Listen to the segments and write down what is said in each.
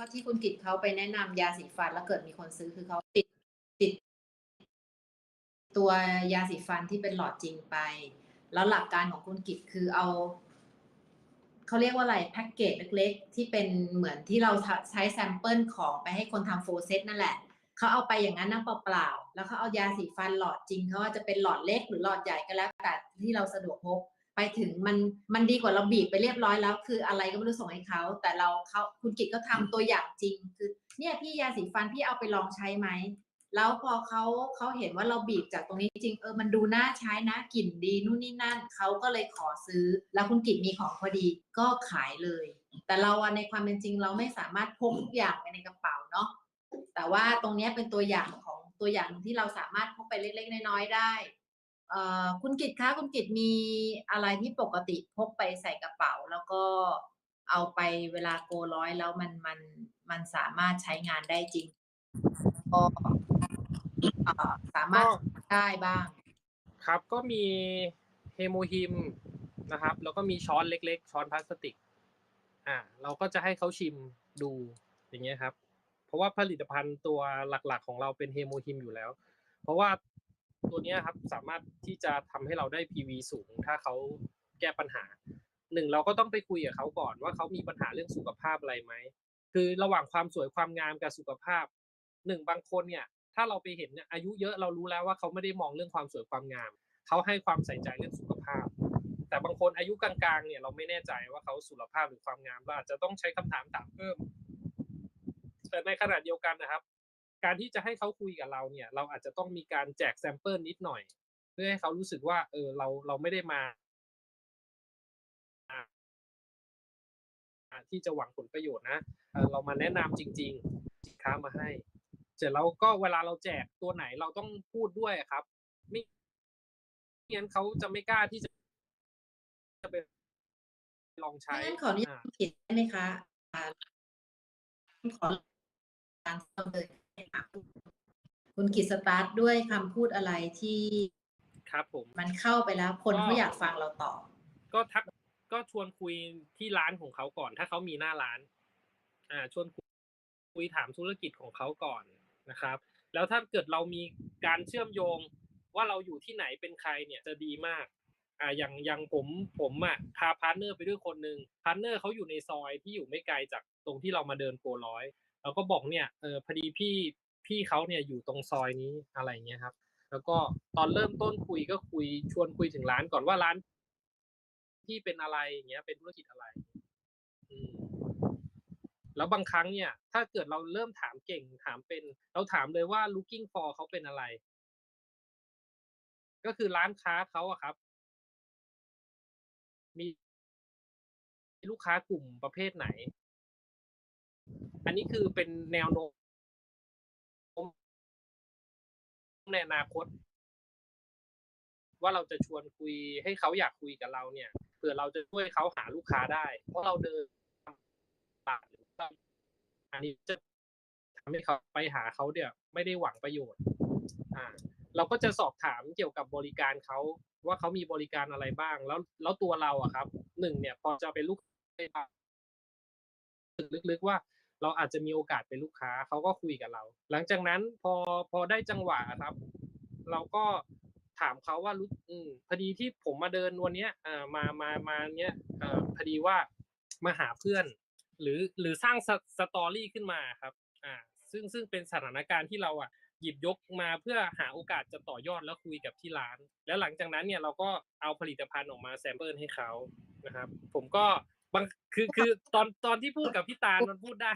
ราะที่คุณกิตเขาไปแนะนำยาสีฟันแล้วเกิดมีคนซื้อคือเขาติดติด ตัวยาสีฟันที่เป็นหลอดจริงไป แล้วหลักการของคุณกิตคือเอาเขาเรียกว่าอะไรแพ็กเกจเล็กๆ ที่เป็นเหมือนที่เราใช้แซมเปิลของไปให้คนทำโฟเซตนั่นแหละเขาเอาไปอย่างนั้นนะเปล่าๆแล้วเขาเอายาสีฟันหลอดจริงเขาว่าจะเป็นหลอดเล็กหรือหลอดใหญ่ก็แล้วแต่ที่เราสะดวกพก ไปถึงมันมันดีกว่าเราบีบไปเรียบร้อยแล้ว คืออะไรก็ไม่รู้ส่งให้เขา แต่เราเขาคุณกิตก็ทำตัวอย่างจริง คือ เนี่ยพี่ยาสีฟันพี่เอาไปลองใช้ไหมแล้วพอเขาเขาเห็นว่าเราบีบจากตรงนี้จริงเออมันดูน่าใช้นะกลิ่นดีนู่นนี่นั่นเขาก็เลยขอซื้อ แล้วคุณกิตมีของพอดีก็ขายเลย แต่เราในความเป็นจริงเราไม่สามารถพกทุกอย่างไปในกระเป๋าเนาะแต่ว่าตรงนี้เป็นตัวอย่างของตัวอย่างที่เราสามารถพกไปเล็กๆน้อยๆได้ คุณกิตคะคุณกิตมีอะไรที่ปกติพกไปใส่กระเป๋า แล้วก็เอาไปเวลาโกร้อยแล้วมันมันมันสามารถใช้งานได้จริงก็สามารถได้บ้าง ครับก็มีเฮโมฮิมนะครับ แล้วก็มีช้อนเล็กๆ ช้อนพลาสติก อ่า เราก็จะให้เขาชิมดูอย่างเงี้ยครับ เพราะว่าผลิตภัณฑ์ตัวหลักๆ ของเราเป็นเฮโมฮิมอยู่แล้ว เพราะว่า ตัวนี้ครับสามารถที่จะทำให้เราได้ PV สูง ถ้าเขาแก้ปัญหาหนึ่งเราก็ต้องไปคุยกับเขาก่อนว่าเขามีปัญหาเรื่องสุขภาพอะไรไหมคือระหว่างความสวยความงามกับสุขภาพหนึ่งบางคนเนี่ย ถ้าเราไปเห็นเนี่ยอายุเยอะเรารู้แล้วว่าเขาไม่ได้มองเรื่องความสวยความงามเขาให้ความใส่ใจเรื่องสุขภาพ แต่บางคนอายุกลางๆ เนี่ยเราไม่แน่ใจว่าเขาสุขภาพหรือความงามเราอาจจะต้องใช้คำถามถามเพิ่มแต่ในขณะเดียวกันนะครับ การที่จะให้เขาคุยกับเราเนี่ย เราอาจจะต้องมีการแจกแซมเปิลนิดหน่อย เพื่อให้เขารู้สึกว่า เออเราเราไม่ได้มาที่จะหวังผลประโยชน์นะเออเรามาแนะนำจริงๆสินค้ามาให้ เสร็จแล้วก็เวลาเราแจกตัวไหนเราต้องพูดด้วยครับ ไม่งั้นเขาจะไม่กล้าที่จะจะไปลองใช้งั้นขออนุญาตคุณกิตได้ไหมคะอ่าขอการเสนอค่ะคุณกิตสตาร์ทด้วยคำพูดอะไรที่ครับผม มันเข้าไปแล้ว คนเขาอยากฟังเราต่อ ก็ทักก็ชวนคุยที่ร้านของเขาก่อน ถ้าเขามีหน้าร้าน อ่า ชวนคุยถามธุรกิจของเขาก่อนนะครับ แล้วถ้าเกิดเรามีการเชื่อมโยงว่าเราอยู่ที่ไหนเป็นใครเนี่ยจะดีมาก อ่า อย่างอย่างผมผมอะพาพาร์ทเนอร์ไปด้วยคนหนึ่งพาร์ทเนอร์เขาอยู่ในซอยที่อยู่ไม่ไกลจากตรงที่เรามาเดินโกร้อย เราก็บอกเนี่ยเออพอดีพี่พี่เขาเนี่ยอยู่ตรงซอยนี้อะไรเงี้ยครับ แล้วก็ตอนเริ่มต้นคุยก็คุยชวนคุยถึงร้านก่อนว่าร้านที่เป็นอะไรอย่างเงี้ย เป็นธุรกิจอะไร อืมแล้วบางครั้งเนี่ย ถ้าเกิดเราเริ่มถามเก่งถามเป็น เราถามเลยว่า looking for เขาเป็นอะไร ก็คือร้านค้าเขาอะครับ มีลูกค้ากลุ่มประเภทไหน อันนี้คือเป็นแนวโน้มในอนาคต ว่าเราจะชวนคุยให้เขาอยากคุยกับเราเนี่ยเผื่อเราจะช่วยเขาหาลูกค้าได้ เพราะเราเดินตลาดหรือว่าอันนี้จะทำให้เขาไปหาเขาเนี่ย ไม่ได้หวังประโยชน์ อ่า เราก็จะสอบถามเกี่ยวกับบริการเขาว่าเขามีบริการอะไรบ้าง แล้วแล้วตัวเราอะครับหนึ่งเนี่ยพอจะเป็นลูกค้าลึกๆว่า เราอาจจะมีโอกาสเป็นลูกค้าเขาก็คุยกับเรา หลังจากนั้นพอพอได้จังหวะครับ เราก็ถามเขาว่ารู้อืพอดีที่ผมมาเดินวันเนี้ยมามามาเนี้ยอพอดีว่ามาหาเพื่อน หรือหรือสร้างสสตอรี่ขึ้นมาครับ อ่า ซึ่งซึ่งเป็นสถานการณ์ที่เราอะหยิบยกมาเพื่อหาโอกาสจะต่อยอดแล้วคุยกับที่ร้าน แล้วหลังจากนั้นเนี่ยเราก็เอาผลิตภัณฑ์ออกมาแซมเปิลให้เขานะครับ ผมก็ บางคือคือตอนตอนที่พูดกับพี่ตาลมันพูดได้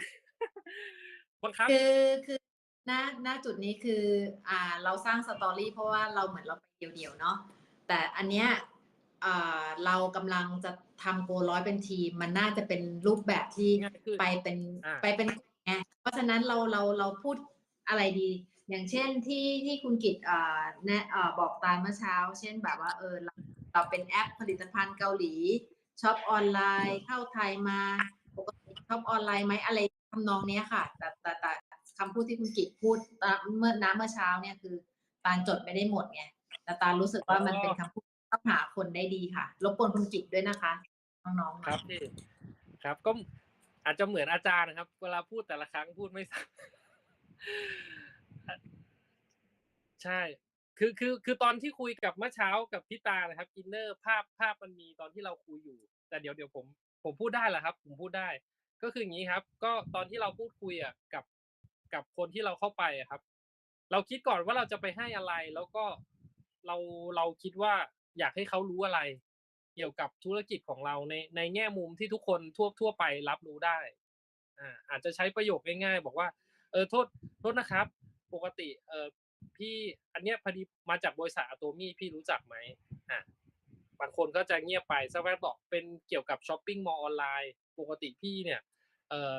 บางครั้งคือคือณณจุดนี้คือ อ่า เราสร้างสตอรี่เพราะว่าเราเหมือนเราไปเดี่ยวๆเนาะแต่อันเนี้ยอ่าเรากำลังจะทำโกร้อยเป็นทีม มันน่าจะเป็นรูปแบบที่ง่ายขึ้นไปเป็นอ่าไปเป็นไงเพราะฉะนั้นเราเราเราพูดอะไรดี อย่างเช่นที่ที่คุณกิตอ่าแนะอ่าบอกตามเมื่อเช้า เช่นแบบว่าเออเราเราเป็นแอปผลิตภัณฑ์เกาหลี ช็อปออนไลน์เข้าไทยมาปกติช็อปออนไลน์ไหมอะไรทำนองเนี้ยค่ะ แต่แต่แต่คำพูดที่คุณกิตพูดตอนเมื่อน้ำเมื่อเช้าเนี่ยคือตาลจดไม่ได้หมดไงแต่ตาลรู้สึกว่ามันเป็นคำพูดที่เข้าหาคนได้ดีค่ะรบกวนคุณกิตด้วยนะคะน้องๆครับพี่ครับก็อาจจะเหมือนอาจารย์นะครับ เวลาพูดแต่ละครั้งพูดไม่สัใช่ คือคือคือตอนที่คุยกับเมื่อเช้ากับพี่ตานะครับอินเนอร์ภาพภาพมันมีตอนที่เราคุยอยู่ แต่เดี๋ยวเดี๋ยวผมผมพูดได้แหละครับ ผมพูดได้ ก็คืออย่างนี้ครับ ก็ตอนที่เราพูดคุยอะกับกับคนที่เราเข้าไปครับ เราคิดก่อนว่าเราจะไปให้อะไร แล้วก็เราเราคิดว่าอยากให้เขารู้อะไร เกี่ยวกับธุรกิจของเราในในแง่มุมที่ทุกคนทั่วทั่วไปรับรู้ได้อ่าอาจจะใช้ประโยคง่ายๆ บอกว่า เออโทษโทษนะครับ ปกติเออ พี่อันเนี้ยพอดีมาจากบริษัทอะโตมี่พี่รู้จักไหมอะบางคนก็จะเงียบไปสักแป๊บบอกเป็นเกี่ยวกับช้อปปิ้งมอลออนไลน์ปกติพี่เนี่ยเออ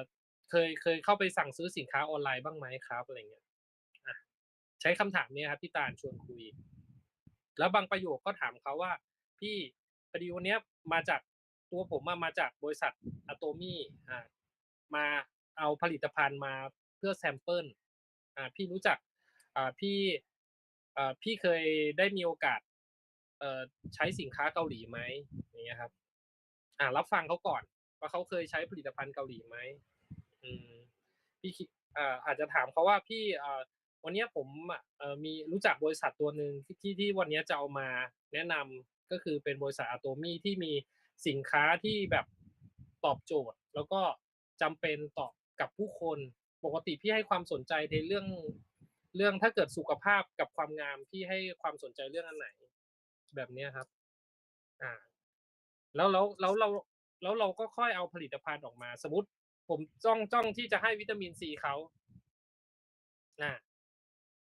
เคยเคยเข้าไปสั่งซื้อสินค้าออนไลน์บ้างไหมครับอะไรเงี้ยใช้คำถามเนี้ยครับพี่ตาลชวนคุย แล้วบางประโยคก็ถามเขาว่า พี่พอดีวันเนี้ยมาจากตัวผมมามาจากบริษัทอะโตมี่อ่ามาเอาผลิตภัณฑ์มาเพื่อแซมเปิลอ่าพี่รู้จัก พี่อ่าพี่เคยได้มีโอกาสเอ่อใช้สินค้าเกาหลีไหมอย่างเงี้ยครับ อ่ารับฟังเขาก่อน ว่าเขาเคยใช้ผลิตภัณฑ์เกาหลีไหมอืมพี่คิดอ่าอาจจะถามเขาว่าพี่อ่าวันเนี้ยผมอะเอ่อมีรู้จักบริษัทตัวหนึ่งที่ที่ที่วันเนี้ยจะเอามาแนะนำก็คือเป็นบริษัทอะโตมี่ที่มีสินค้าที่แบบตอบโจทย์ แล้วก็จำเป็นต่อกับผู้คน ปกติพี่ให้ความสนใจในเรื่อง เรื่องถ้าเกิดสุขภาพกับความงามพี่ให้ความสนใจเรื่องอันไหน แบบเนี้ยครับ อ่า แล้วแล้วแล้วเราแล้วเราก็ค่อยเอาผลิตภัณฑ์ออกมา สมมติ ผมจ้องจ้องที่จะให้วิตามินซีเขาอ่า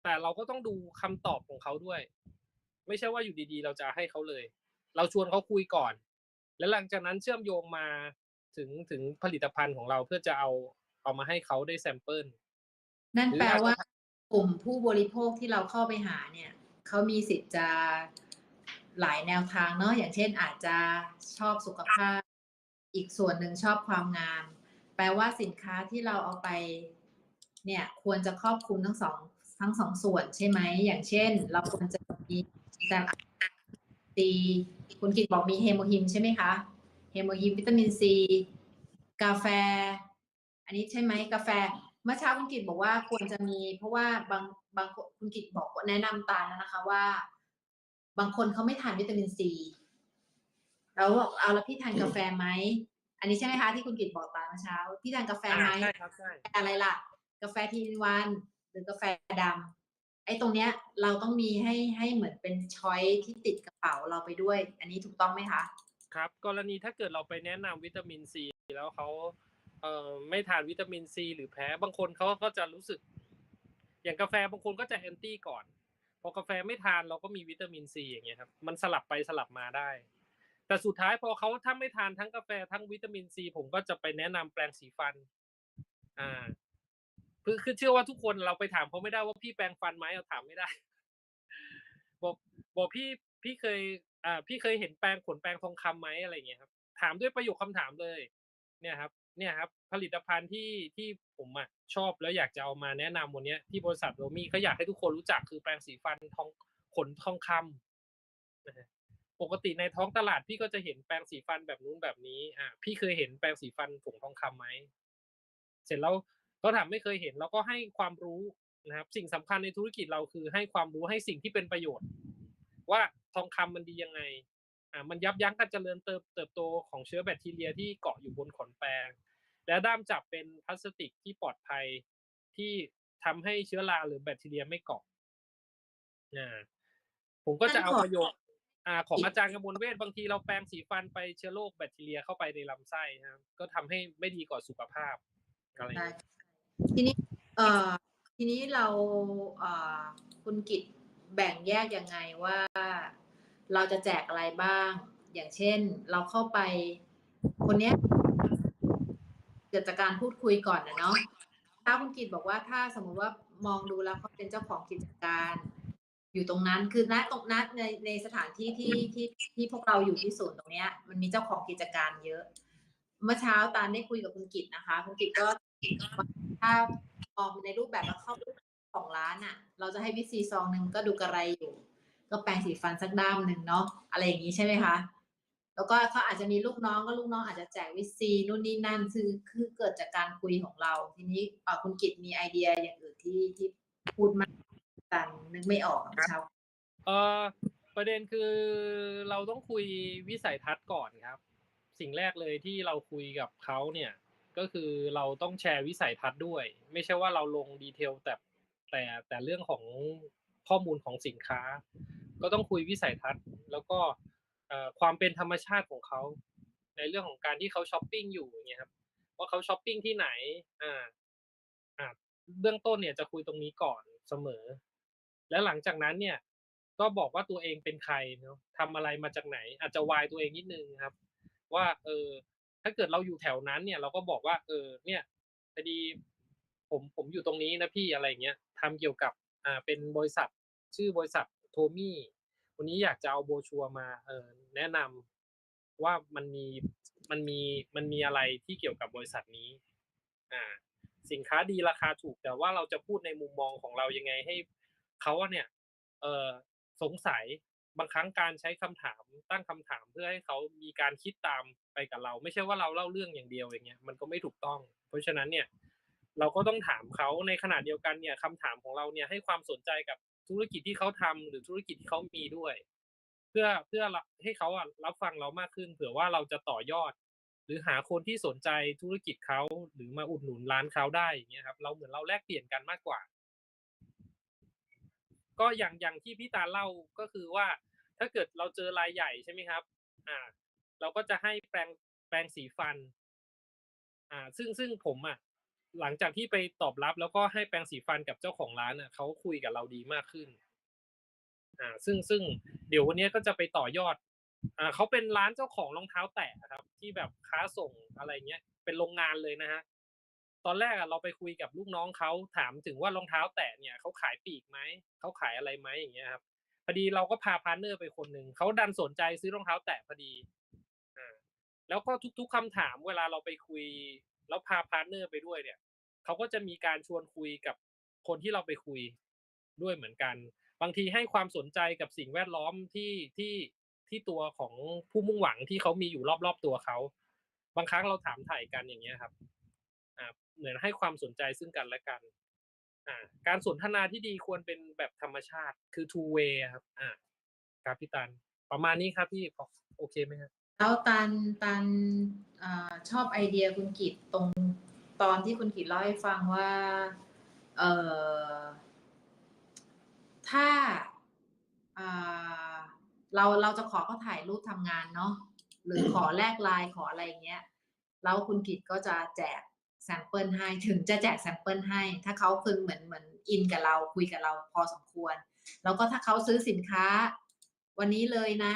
แต่เราก็ต้องดูคำตอบของเขาด้วย ไม่ใช่ว่าอยู่ดีๆ เราจะให้เขาเลย เราชวนเขาคุยก่อน แล้วหลังจากนั้นเชื่อมโยงมาถึงถึงผลิตภัณฑ์ของเราเพื่อจะเอาเอามาให้เขาได้แซมเปิลนั่นหรือแปลอาจจะว่า กลุ่มผู้บริโภคที่เราเข้าไปหาเนี่ยเขามีสิทธิ์จะหลายแนวทางเนาะอย่างเช่นอาจจะชอบสุขภาพ อีกส่วนหนึ่งชอบความงาม แปลว่าสินค้าที่เราเอาไปเนี่ยควรจะครอบคลุมทั้งสองทั้งสองส่วนใช่ไหมอย่างเช่น เราควรจะมีแต่ซีคุณกิตบอกมีเฮโมฮิมใช่ไหมคะเฮโมฮิมวิตามินซี กาแฟ อันนี้ใช่ไหมกาแฟ เมื่อเช้าคุณกิตบอกว่าควรจะมี เพราะว่าบางบางคนคุณกิตบอกแนะนำตาลนะคะ ว่า บางคนเขาไม่ทานวิตามินซีเราบอกเอาแล้วพี่ทานกาแฟไหมอันนี้ใช่ไหมคะที่คุณกิตบอกตาเมื่อเช้า พี่ทานกาแฟไหมใช่ครับใช่อะไรล่ะ กาแฟทีนวัน หรือกาแฟดำไอ้ตรงเนี้ย เราต้องมีให้ให้เหมือนเป็นช้อยที่ติดกระเป๋าเราไปด้วย อันนี้ถูกต้องไหมคะ ครับ กรณีถ้าเกิดเราไปแนะนำวิตามินซีแล้วเขา เอ่อไม่ทานวิตามินซีหรือแพ้บางคนเขาก็จะรู้สึก อย่างกาแฟบางคนก็จะแอนตี้ก่อน พอกาแฟไม่ทานเราก็มีวิตามินซีอย่างเงี้ยครับมันสลับไปสลับมาได้ แต่สุดท้ายพอเขาถ้าไม่ทานทั้งกาแฟทั้งวิตามินซีผมก็จะไปแนะนำแปรงสีฟัน อ่าคือคือเชื่อว่าทุกคนเราไปถามเขาไม่ได้ว่าพี่แปรงฟันไหมเราถามไม่ได้ บอกบอกพี่พี่เคย อ่า พี่เคยเห็นแปรงขนแปรงทองคำไหมอะไรเงี้ยครับ ถามด้วยประโยคคำถามเลย เนี่ยครับ เนี่ยครับผลิตภัณฑ์ที่ที่ผมอะชอบแล้วอยากจะเอามาแนะนำวันนี้ที่บริษัทโรมี่เขาอยากให้ทุกคนรู้จักคือแปรงสีฟันทองขนทองคำนะฮะปกติในท้องตลาดพี่ก็จะเห็นแปรงสีฟันแบบนู้นแบบนี้ อ่าพี่เคยเห็นแปรงสีฟันผงทองคำไหมเสร็จแล้วก็ถามไม่เคยเห็นแล้วก็ให้ความรู้นะครับ สิ่งสำคัญในธุรกิจเราคือให้ความรู้ให้สิ่งที่เป็นประโยชน์ ว่าทองคำมันดียังไงอ่ามันยับยั้งการเจริญเติบเติบโตของเชื้อแบคทีเรียที่เกาะอยู่บนขนแปรง และด้ามจับเป็นพลาสติกที่ปลอดภัยที่ทำให้เชื้อราหรือแบคทีเรียไม่เกาะอ่าผมก็จะเอาประโยชน์อ่าของอาจารย์กมลเวทบางทีเราแปรงสีฟันไปเชื้อโรคแบคทีเรียเข้าไปในลำไส้นะครับก็ทำให้ไม่ดีต่อสุขภาพอะไรอย่างได้เงี้ยทีนี้ เอ่อทีนี้เราเอ่อคุณกิจแบ่งแยกยังไงว่าเราจะแจกอะไรบ้าง อย่างเช่น เราเข้าไป คนเนี้ย เกิดจากการพูดคุยก่อนนะเนาะถ้าคุณกิจบอกว่าถ้าสมมุติว่ามองดูแล้วเขาเป็นเจ้าของกิจการ อยู่ตรงนั้นคือณตรงนั้นในในสถานที่ที่ที่ที่พวกเราอยู่ที่ศูนย์ตรงเนี้ย มันมีเจ้าของกิจการเยอะ เมื่อเช้าตาลได้คุยกับคุณกิจนะคะคุณกิจก็ถ้ามองในรูปแบบแล้วเข้าของร้านอะ เราจะให้วิซีซองหนึ่งก็ดูกระไรอยู่ ก็แปรงสีฟันสักด้ามหนึ่งเนาะอะไรอย่างนี้ใช่ไหมคะ แล้วก็เขาอาจจะมีลูกน้องก็ลูกน้องอาจจะแจกวิซีนู่นนี่นั่นคือคือเกิดจากการคุยของเรา ทีนี้คุณกิตมีไอเดียอย่างอื่นที่ที่พูดมากกันนึกไม่ออกเช้าเออประเด็นคือเราต้องคุยวิสัยทัศน์ก่อนครับ สิ่งแรกเลยที่เราคุยกับเขาเนี่ย ก็คือเราต้องแชร์วิสัยทัศน์ด้วย ไม่ใช่ว่าเราลงดีเทลแต่แต่แต่เรื่องของข้อมูลของสินค้า ก็ต้องคุยวิสัยทัศน์ แล้วก็เความเป็นธรรมชาติของเขาในเรื่องของการที่เขาช้อปปิ้งอยู่อย่างเงี้ยครับว่าเขาช้อปปิ้งที่ไหน อ่า อ่า เบื้องต้นเนี่ยจะคุยตรงนี้ก่อนเสมอ แล้วหลังจากนั้นเนี่ย ก็บอกว่าตัวเองเป็นใครเนาะทำอะไรมาจากไหน อาจจะวายตัวเองนิดนึงครับ ว่า เออ ถ้าเกิดเราอยู่แถวนั้นเนี่ย เราก็บอกว่า เออ เนี่ยพอดี ผมผมอยู่ตรงนี้นะพี่อะไรเงี้ยทำเกี่ยวกับ อ่า เป็นบริษัท ชื่อบริษัทโทมี่ วันนี้อยากจะเอาโบชัวมาเออแนะนำว่ามันมีมันมีมันมีอะไรที่เกี่ยวกับบริษัทนี้ อ่า สินค้าดีราคาถูก แต่ว่าเราจะพูดในมุมมองของเรายังไงให้เขาเนี่ย เออสงสัยบางครั้งการใช้คำถามตั้งคำถามเพื่อให้เขามีการคิดตามไปกับเรา ไม่ใช่ว่าเราเล่าเรื่องอย่างเดียวอย่างเงี้ยมันก็ไม่ถูกต้อง เพราะฉะนั้นเนี่ย เราก็ต้องถามเขาในขณะเดียวกันเนี่ยคำถามของเราเนี่ยให้ความสนใจกับ ธุรกิจที่เขาทำหรือธุรกิจที่เขามีด้วย เพื่อเพื่อให้เขาอะรับฟังเรามากขึ้น เผื่อว่าเราจะต่อยอด หรือหาคนที่สนใจธุรกิจเขาหรือมาอุดหนุนร้านเขาได้อย่างเงี้ยครับ เราเหมือนเราแลกเปลี่ยนกันมากกว่า ก็อย่างอย่างที่พี่ตาเล่าก็คือว่า ถ้าเกิดเราเจอรายใหญ่ใช่ไหมครับ อ่า เราก็จะให้แปรงแปรงสีฟัน อ่า ซึ่งซึ่งผมอะ หลังจากที่ไปตอบรับแล้วก็ให้แปรงสีฟันกับเจ้าของร้านอะเขาคุยกับเราดีมากขึ้น อ่า ซึ่งซึ่งเดี๋ยววันนี้ก็จะไปต่อยอด อ่าเขาเป็นร้านเจ้าของรองเท้าแตะครับ ที่แบบค้าส่งอะไรเงี้ย เป็นโรงงานเลยนะฮะตอนแรกอะเราไปคุยกับลูกน้องเขาถามถึงว่ารองเท้าแตะเนี่ยเขาขายปีกไหมเขาขายอะไรไหมอย่างเงี้ยครับพอดีเราก็พาพาร์ทเนอร์ไปคนหนึ่งเขาดันสนใจซื้อรองเท้าแตะพอดีอ่าแล้วก็ทุก ๆคำถามเวลาเราไปคุย แล้วพาพาร์ทเนอร์ไปด้วยเนี่ยเขาก็จะมีการชวนคุยกับคนที่เราไปคุยด้วยเหมือนกัน บางทีให้ความสนใจกับสิ่งแวดล้อมที่ที่ที่ตัวของผู้มุ่งหวังที่เขามีอยู่รอบๆตัวเขา บางครั้งเราถามถ่ายกันอย่างเงี้ยครับอ่าเหมือนให้ความสนใจซึ่งกันและกันอ่าการสนทนาที่ดีควรเป็นแบบธรรมชาติคือ two way ครับ อ่าครับพี่ตันประมาณนี้ครับพี่พอโอเคไหมครับ แล้วตันตันอชอบไอเดียคุณกิตตรงตอนที่คุณกิตเล่าให้ฟังว่าเออถ้าเราเราจะขอเขาถ่ายรูปทำงานเนาะหรือขอแลกไลน์ขออะไรเงี้ยแล้วคุณกิตก็จะแจกแซมเปิลให้ถึงจะแจกแซมเปิลให้ ถ้าเขาคือเหมือนเหมือนอินกับเราคุยกับเราพอสมควร แล้วก็ถ้าเขาซื้อสินค้า วันนี้เลยนะ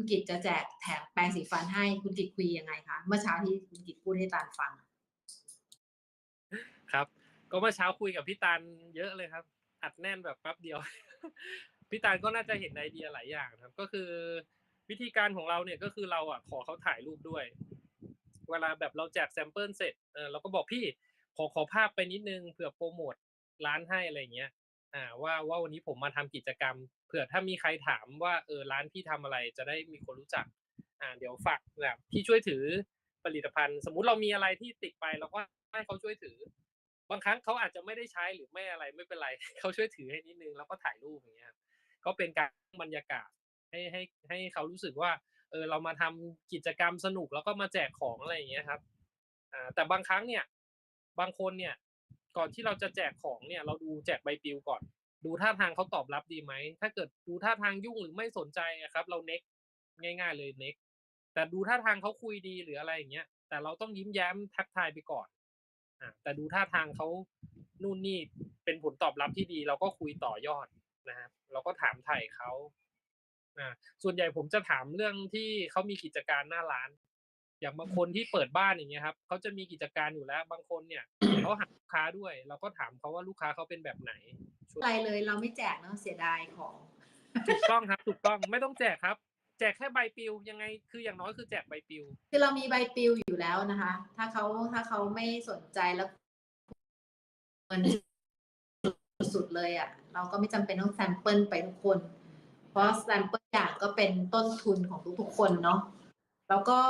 คุณกิตจะแจกแถมแปรงสีฟันให้คุณกิตคุยยังไงคะ เมื่อเช้าที่คุณกิตพูดให้ตาลฟัง ครับ ก็เมื่อเช้าคุยกับพี่ตันเยอะเลยครับ อัดแน่นแบบแป๊บเดียว พี่ตันก็น่าจะเห็นไอเดียหลายอย่างครับ ก็คือวิธีการของเราเนี่ยก็คือเราอะขอเขาถ่ายรูปด้วย เวลาแบบเราแจกแซมเปิลเสร็จเออเราก็บอกพี่ขอขอภาพไปนิดนึงเผื่อโปรโมทร้านให้อะไรเงี้ย อ่าว่าว่าวันนี้ผมมาทำกิจกรรม เผื่อถ้ามีใครถามว่าเออร้านพี่ทำอะไรจะได้มีคนรู้จัก อ่า เดี๋ยวฝากแบบพี่ช่วยถือผลิตภัณฑ์ สมมุติเรามีอะไรที่ติดไปเราก็ให้เขาช่วยถือ บางครั้งเขาอาจจะไม่ได้ใช้หรือไม่อะไรไม่เป็นไรเขาช่วยถือให้นิดนึงแล้วก็ถ่ายรูปอย่างเงี้ยก็เป็นการบรรยากาศให้ให้ให้เขารู้สึกว่า เออเรามาทำกิจกรรมสนุกแล้วก็มาแจกของอะไรอย่างเงี้ยครับอ่าแต่บางครั้งเนี่ย บางคนเนี่ย ก่อนที่เราจะแจกของเนี่ย เราดูแจกใบปลิวก่อน ดูท่าทางเขาตอบรับดีไหม ถ้าเกิดดูท่าทางยุ่งหรือไม่สนใจอะครับ เราเน็กง่าย ๆ เลยเน็กแต่ดูท่าทางเขาคุยดีหรืออะไรอย่างเงี้ย แต่เราต้องยิ้มแย้มทักทายไปก่อนอ่าแต่ดูท่าทางเขานู่นนี่เป็นผลตอบรับที่ดี เราก็คุยต่อยอดนะครับเราก็ถามไถ่เขาอ่าส่วนใหญ่ผมจะถามเรื่องที่เขามีกิจการหน้าร้าน อย่างบางคนที่เปิดบ้านอย่างเงี้ยครับเขาจะมีกิจการอยู่แล้ว บางคนเนี่ย เขาหาลูกค้าด้วย เราก็ถามเขาว่าลูกค้าเขาเป็นแบบไหนช่วยอะไรเลยเราไม่แจกเนาะเสียดายของถูกต้องครับถูกต้องไม่ต้องแจกครับ แจกแค่ใบปลิวยังไง คืออย่างน้อยคือแจกใบปลิว คือเรามีใบปลิวอยู่แล้วนะคะ ถ้าเขาถ้าเขาไม่สนใจแล้วมันสุดๆเลยอะ่ะ เราก็ไม่จำเป็นต้องแซมเปิลไปทุกคน เพราะแซมเปิลอย่างก็เป็นต้นทุนของทุกๆคนเนาะแล้วก็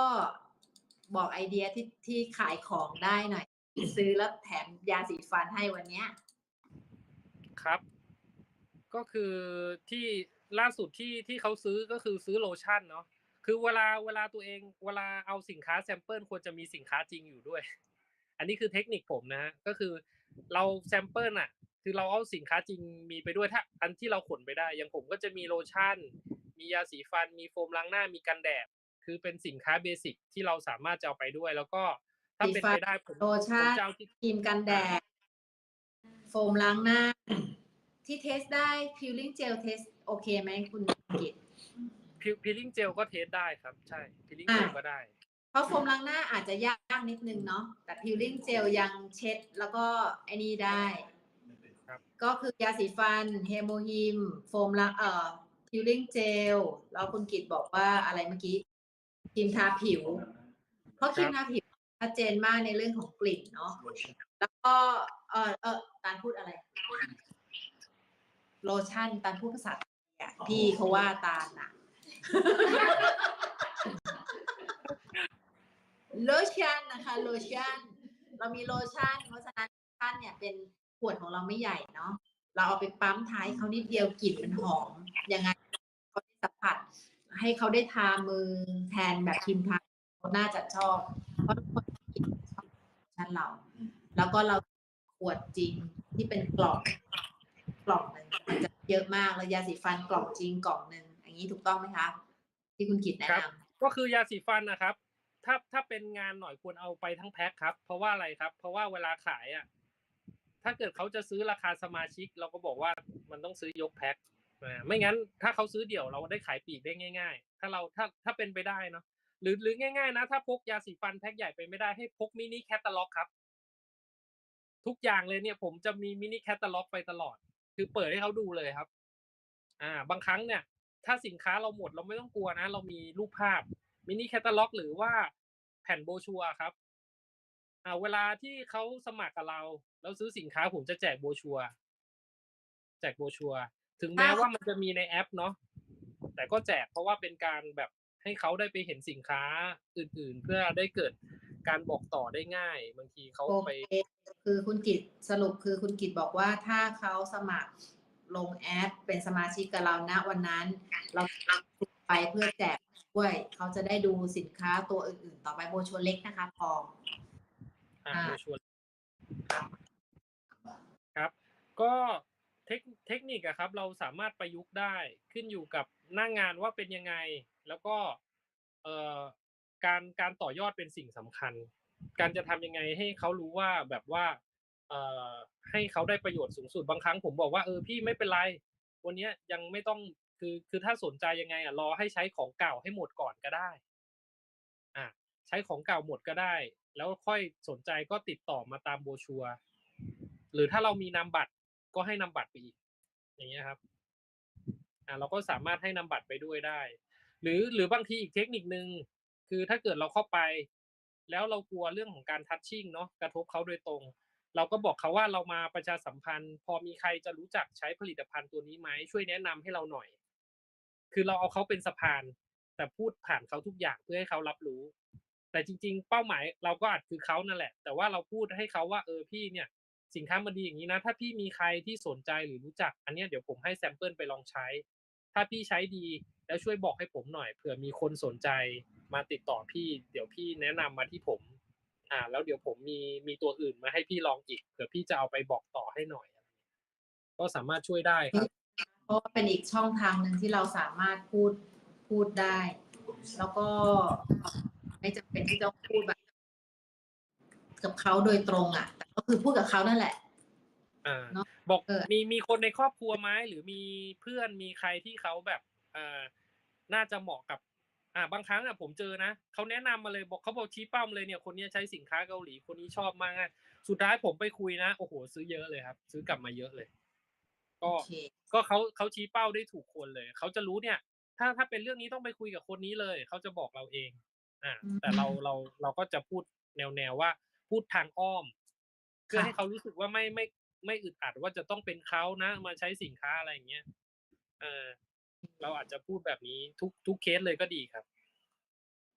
บอกไอเดียที่ที่ขายของได้หน่อย ซื้อแล้วแถมยาสีฟันให้วันเนี้ยครับ ก็คือที่ล่าสุดที่ที่เขาซื้อก็คือซื้อโลชั่นเนาะคือเวลาเวลาตัวเองเวลาเอาสินค้าแซมเปิลควรจะมีสินค้าจริงอยู่ด้วย อันนี้คือเทคนิคผมนะฮะก็คือเราแซมเปิลอะคือเราเอาสินค้าจริงมีไปด้วยถ้าอันที่เราขนไปได้อย่างผมก็จะมีโลชั่น มียาสีฟัน มีโฟมล้างหน้ามีกันแดดคือเป็นสินค้าเบสิกที่เราสามารถจะเอาไปด้วย แล้วก็ ถ้าเป็นไปได้ผมโลชั่ผมนจะเอาที่ครีมกันแดด โฟมล้างหน้า ที่เทสได้ peeling gel เทสโอเคไหมคุณกิตพิลลิ่งเจลก็เทสได้ครับ ใช่พิลลิ่งอ่าเจลก็ได้ เพราะโฟมล้างหน้าอาจจะยากนิดนึงเนาะแต่ peeling gel ยังเช็ดแล้วก็ไอ้นี่ได้ครับก็คือยาสีฟันเฮโมฮิม โฟมล้างเอ่อ peeling gel แล้วคุณกิตบอกว่าอะไรเมื่อกี้ครีมทาผิว เพราะครีมทาผิว ชัดเจนมากในเรื่องของกลิ่นเนาะแล้วก็เออเออตานพูดอะไร โลชั่นตานพูดภาษาไทยอะพี่เขาว่าตาลอะโลชั่นนะคะ โลชั่น เรามีโลชั่น เพราะฉะนั้นโลชั่นเนี่ยเป็นขวดของเราไม่ใหญ่เนาะเราเอาไปปั๊มท้ายเขานิดเดียวกลิ่นมันหอมยังไงเขาได้สัมผัสให้เขาได้ทามือแทนแบบครีมทาเขาน่าจะชอบ เพราะทุกคนกินชอบโล ชั่นเรา แล้วก็เราขวดจริงที่เป็นกล่องกล่องหนึ่งมันจะเยอะมากแล้วยาสีฟันกล่องจริงกล่องหนึ่งอย่างนี้ถูกต้องไหมคะที่คุณกิตแนะครับนำก็คือยาสีฟันนะครับ ถ้าถ้าเป็นงานหน่อยควรเอาไปทั้งแพ็คครับ เพราะว่าอะไรครับ เพราะว่าเวลาขายอะถ้าเกิดเขาจะซื้อราคาสมาชิก เราก็บอกว่ามันต้องซื้อยกแพ็คอ่าไม่งั้น ถ้าเขาซื้อเดี่ยวเราได้ขายปลีกได้ง่าย ๆ ถ้าเราถ้าถ้าเป็นไปได้เนาะ หรือหรือง่ายๆนะ ถ้าพกยาสีฟันแพ็คใหญ่ไปไม่ได้ให้พกมินิแคตตาล็อกครับ ทุกอย่างเลยเนี่ย ผมจะมีมินิแคตตาล็อกไปตลอด คือเปิดให้เขาดูเลยครับ อ่า บางครั้งเนี่ย ถ้าสินค้าเราหมดเราไม่ต้องกลัวนะ เรามีรูปภาพมินิแคตตาล็อก หรือว่าแผ่นโบชัวครับ อ่า เวลาที่เขาสมัครกับเราแล้วซื้อสินค้าผมจะแจกโบชัวแจกโบชัวถึงแม้ว่ามันจะมีในแอปเนาะแต่ก็แจกเพราะว่าเป็นการแบบ ให้เขาได้ไปเห็นสินค้าอื่น ๆ เพื่อได้เกิดการบอกต่อได้ง่าย บางทีเขาโอไปเคคือคุณกิตสรุปคือคุณกิตบอกว่าถ้าเขาสมัครลงแอปเป็นสมาชิกกับเราณวันนั้น เราไปเพื่อแจกด้วยเขาจะได้ดูสินค้าตัวอื่น ๆ ต่อไปโบรชัวร์เล็กนะคะพออ่าอ่าโบรชัวร์ครับ ก็ เทคเทคนิคอะครับ เราสามารถประยุกต์ได้ขึ้นอยู่กับหน้างานว่าเป็นยังไง แล้วก็เอ่อการการต่อยอดเป็นสิ่งสำคัญ การจะทำยังไงให้เขารู้ว่าแบบว่าเอ่อให้เขาได้ประโยชน์สูงสุดบางครั้งผมบอกว่าเออพี่ไม่เป็นไร วันนี้ยังไม่ต้องคือคือถ้าสนใจยังไงอะรอให้ใช้ของเก่าให้หมดก่อนก็ได้อะใช้ของเก่าหมดก็ได้ แล้วค่อยสนใจก็ติดต่อมาตามโบชัวหรือถ้าเรามีนามบัตร ก็ให้นาบัตรไปอีก อย่างเงี้ยครับอ่าเราก็สามารถให้นาบัตรไปด้วยได้ หรือหรือบางทีอีกเทคนิคนึงคือถ้าเกิดเราเข้าไป แล้วเรากลัวเรื่องของการทัชชิ่งเนาะกระทบเขาโดยตรง เราก็บอกเขาว่าเรามาประชาสัมพันธ์ พอมีใครจะรู้จักใช้ผลิตภัณฑ์ตัวนี้ไหมช่วยแนะนำให้เราหน่อย คือเราเอาเขาเป็นสะพาน แต่พูดผ่านเขาทุกอย่างเพื่อให้เขารับรู้ แต่จริง ๆ เป้าหมายเราก็อาจคือเขานั่นแหละ แต่ว่าเราพูดให้เขาว่าเออพี่เนี่ย สินค้ามันดีอย่างนี้นะ ถ้าพี่มีใครที่สนใจหรือรู้จัก อันนี้เดี๋ยวผมให้แซมเปิลไปลองใช้ ถ้าพี่ใช้ดีแล้วช่วยบอกให้ผมหน่อยเผื่อมีคนสนใจมาติดต่อพี่ เดี๋ยวพี่แนะนำมาที่ผม อ่า แล้วเดี๋ยวผมมีมีตัวอื่นมาให้พี่ลองอีกเผื่อพี่จะเอาไปบอกต่อให้หน่อย ก็สามารถช่วยได้ครับเพราะว่าเป็นอีกช่องทางหนึ่งที่เราสามารถพูดพูดได้ แล้วก็ไม่จำเป็นที่ต้องพูดแบบ กับเขาโดยตรงอะแต่ก็คือพูดกับเขานั่นแหละอ่าเนอะบอกเออมีมีคนในครอบครัวไหมหรือมีเพื่อนมีใครที่เขาแบบเอ่อน่าจะเหมาะกับ อ่าบางครั้งอะผมเจอนะเขาแนะนำมาเลยบอกเขาบอกชี้เป้ามาเลยเนี่ย คนนี้ใช้สินค้าเกาหลีคนนี้ชอบมากสุดท้ายผมไปคุยนะโอ้โหซื้อเยอะเลยครับ ซื้อกลับมาเยอะเลย ก็โอเคก็เขาเขาชี้เป้าได้ถูกคนเลยเขาจะรู้เนี่ย ถ้าถ้าเป็นเรื่องนี้ต้องไปคุยกับคนนี้เลยเขาจะบอกเราเอง อ่าอืมแต่เราเราเราก็จะพูดแนวแนวว่า พูดทางอ้อม เพื่อค่ะให้เขารู้สึกว่าไม่ไม่ไม่อึดอัดว่าจะต้องเป็นเขานะ มาใช้สินค้าอะไรอย่างเงี้ยเออเราอาจจะพูดแบบนี้ทุกทุกเคสเลยก็ดีครับ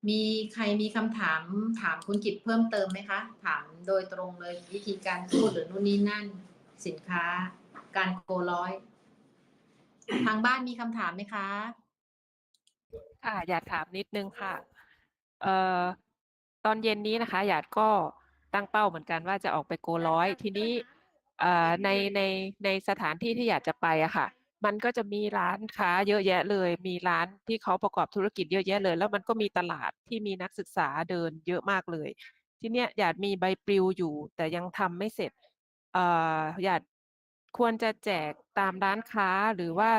มีใครมีคำถามถามคุณกิตเพิ่มเติมไหมคะ ถามโดยตรงเลยวิธีการพูดหรือนู่นนี่นั่น สินค้า การโกร้อย ทางบ้านมีคำถามไหมคะค่ะอยากถามนิดนึงค่ะ เอ่อตอนเย็นนี้นะคะหยาดก็ ตั้งเป้าเหมือนกันว่าจะออกไปโกร้อย ทีนี้เอ่อในในในสถานที่ที่อยากจะไปอะค่ะ มันก็จะมีร้านค้าเยอะแยะเลย มีร้านที่เขาประกอบธุรกิจเยอะแยะเลย แล้วมันก็มีตลาดที่มีนักศึกษาเดินเยอะมากเลย ทีเนี้ยหยาดมีใบปลิวอยู่ แต่ยังทำไม่เสร็จเอ่อหยาดควรจะแจกตามร้านค้าหรือว่า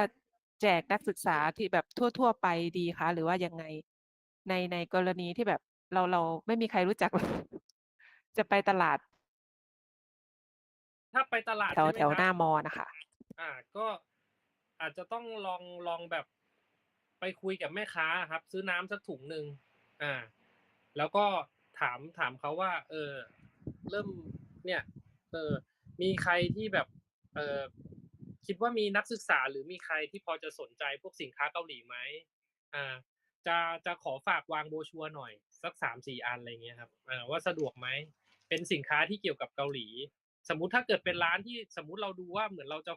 แจกนักศึกษาที่แบบทั่ว ๆ ไปดีคะหรือว่ายังไงในในกรณีที่แบบเราเราไม่มีใครรู้จัก จะไปตลาดถ้าไปตลาดแถวใช่ไหมแถวครับหน้ามอนะคะ อ่า ก็อาจจะต้องลองลองแบบไปคุยกับแม่ค้าครับ ซื้อน้ำสักถุงหนึ่งอ่า แล้วก็ถามถามเขาว่า เออ เริ่มเนี่ย เออ มีใครที่แบบ เออคิดว่ามีนักศึกษาหรือมีใครที่พอจะสนใจพวกสินค้าเกาหลีไหมอ่า จะจะขอฝากวางโบรชัวร์หน่อย สักสามสี่อันอะไรเงี้ยครับอ่าว่าสะดวกไหม เป็นสินค้าที่เกี่ยวกับเกาหลี สมมุติถ้าเกิดเป็นร้านที่สมมุติเราดูว่าเหมือนเราจะ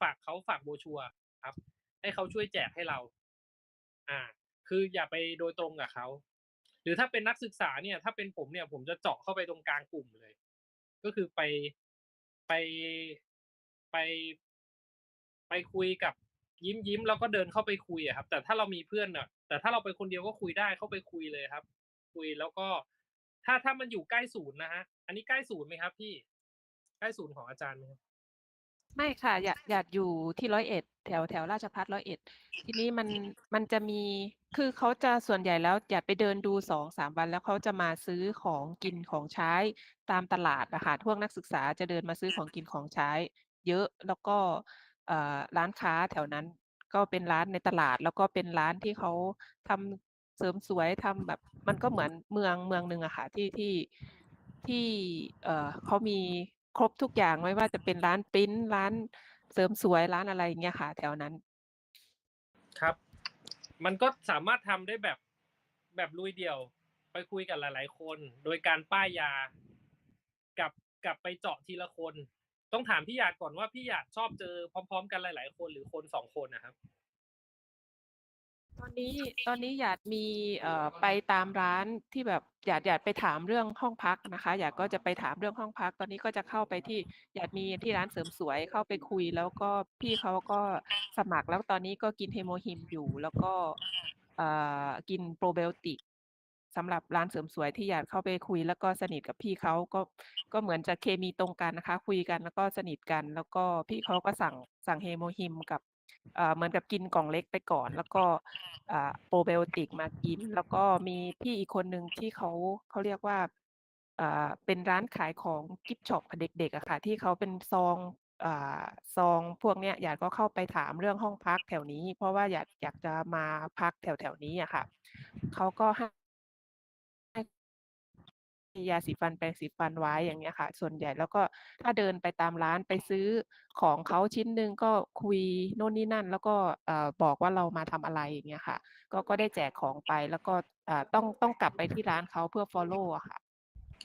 ฝากเขาฝากโบรชัวร์ครับ ให้เขาช่วยแจกให้เรา อ่า คืออย่าไปโดยตรงกับเขาหรือถ้าเป็นนักศึกษาเนี่ย ถ้าเป็นผมเนี่ย ผมจะเจาะเข้าไปตรงกลางกลุ่มเลย ก็คือไปไปไป ไปคุยกับยิ้มยิ้มแล้วก็เดินเข้าไปคุยอะครับ แต่ถ้าเรามีเพื่อนอะแต่ถ้าเราไปคนเดียวก็คุยได้เข้าไปคุยเลยครับ คุยแล้วก็ ถ้าถ้ามันอยู่ใกล้ศูนย์นะฮะ อันนี้ใกล้ศูนย์ไหมครับ พี่ ใกล้ศูนย์ของอาจารย์ไหมครับไม่ค่ะ อยากอยากอยู่ที่ร้อยเอ็ดแถวแถวราชพัฒร้อยเอ็ดทีนี้มันมันจะมีคือเขาจะส่วนใหญ่แล้วอยากไปเดินดูสองสามวันแล้วเขาจะมาซื้อของกินของใช้ตามตลาดนะคะพวกนักศึกษาจะเดินมาซื้อของกินของใช้ เยอะแล้วก็ร้านค้าแถวนั้นก็เป็นร้านในตลาด แล้วก็เป็นร้านที่เขาทำ เสริมสวยทำแบบ มันก็เหมือนเมืองเมืองหนึ่งอะค่ะที่ที่ที่เอ่อเขามีครบทุกอย่างไม่ว่าจะเป็นร้านปริ้นร้านเสริมสวยร้านอะไรอย่างเงี้ยค่ะ แถวนั้น ครับ มันก็สามารถทำได้แบบแบบลุยเดี่ยว ไปคุยกับหลาย ๆ คน โดยการป้ายยากับกับไปเจาะทีละคน ต้องถามพี่หยาดก่อนว่าพี่หยาดชอบเจอพร้อม ๆ กันหลาย ๆ คนหรือคนสองคนนะครับ ตอนนี้ตอนนี้อยากมีเอ่อไปตามร้านที่แบบอยากอยากไปถามเรื่องห้องพักนะคะอยากก็จะไปถามเรื่องห้องพัก ตอนนี้ก็จะเข้าไปที่อยากมีที่ร้านเสริมสวยเข้าไปคุย แล้วก็พี่เขาก็สมัครแล้วตอนนี้ก็กินเฮโมฮิมอยู่ แล้วก็เอ่อกินโปรไบโอติกสำหรับร้านเสริมสวยที่อยากเข้าไปคุย แล้วก็สนิทกับพี่เขาก็ก็เหมือนจะเคมีตรงกันนะคะ คุยกันแล้วก็สนิทกัน แล้วก็พี่เขาก็สั่งสั่งเฮโมฮิมกับ เหมือนกับกินกล่องเล็กไปก่อน แล้วก็โปรไบโอติกมากิน แล้วก็มีพี่อีกคนหนึ่งที่เขาเขาเรียกว่าเป็นร้านขายของกิฟช็อปเด็กๆอะค่ะ ที่เขาเป็นซองอซองพวกเนี้ยอยากก็เข้าไปถามเรื่องห้องพักแถวนี้ เพราะว่าอยากอยากจะมาพักแถวๆนี้อะค่ะเขาก็ให้ ยาสีฟันแปรงสีฟันไว้อย่างเงี้ยค่ะ ส่วนใหญ่แล้วก็ถ้าเดินไปตามร้านไปซื้อของเขาชิ้นหนึ่งก็คุยโน่นนี่นั่น แล้วก็บอกว่าเรามาทำอะไรอย่างเงี้ยค่ะ ก็ก็ได้แจกของไปแล้วก็ต้องต้องกลับไปที่ร้านเขาเพื่อ follow อะค่ะ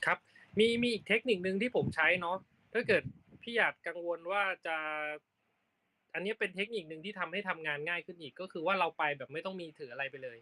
ครับ มีมีอีกเทคนิคหนึ่งที่ผมใช้เนาะถ้าเกิดพี่หยาดกังวลว่าจะ อันนี้เป็นเทคนิคหนึ่งที่ทำให้ทำงานง่ายขึ้นอีกก็คือว่าเราไปแบบไม่ต้องมีถืออะไรไปเลย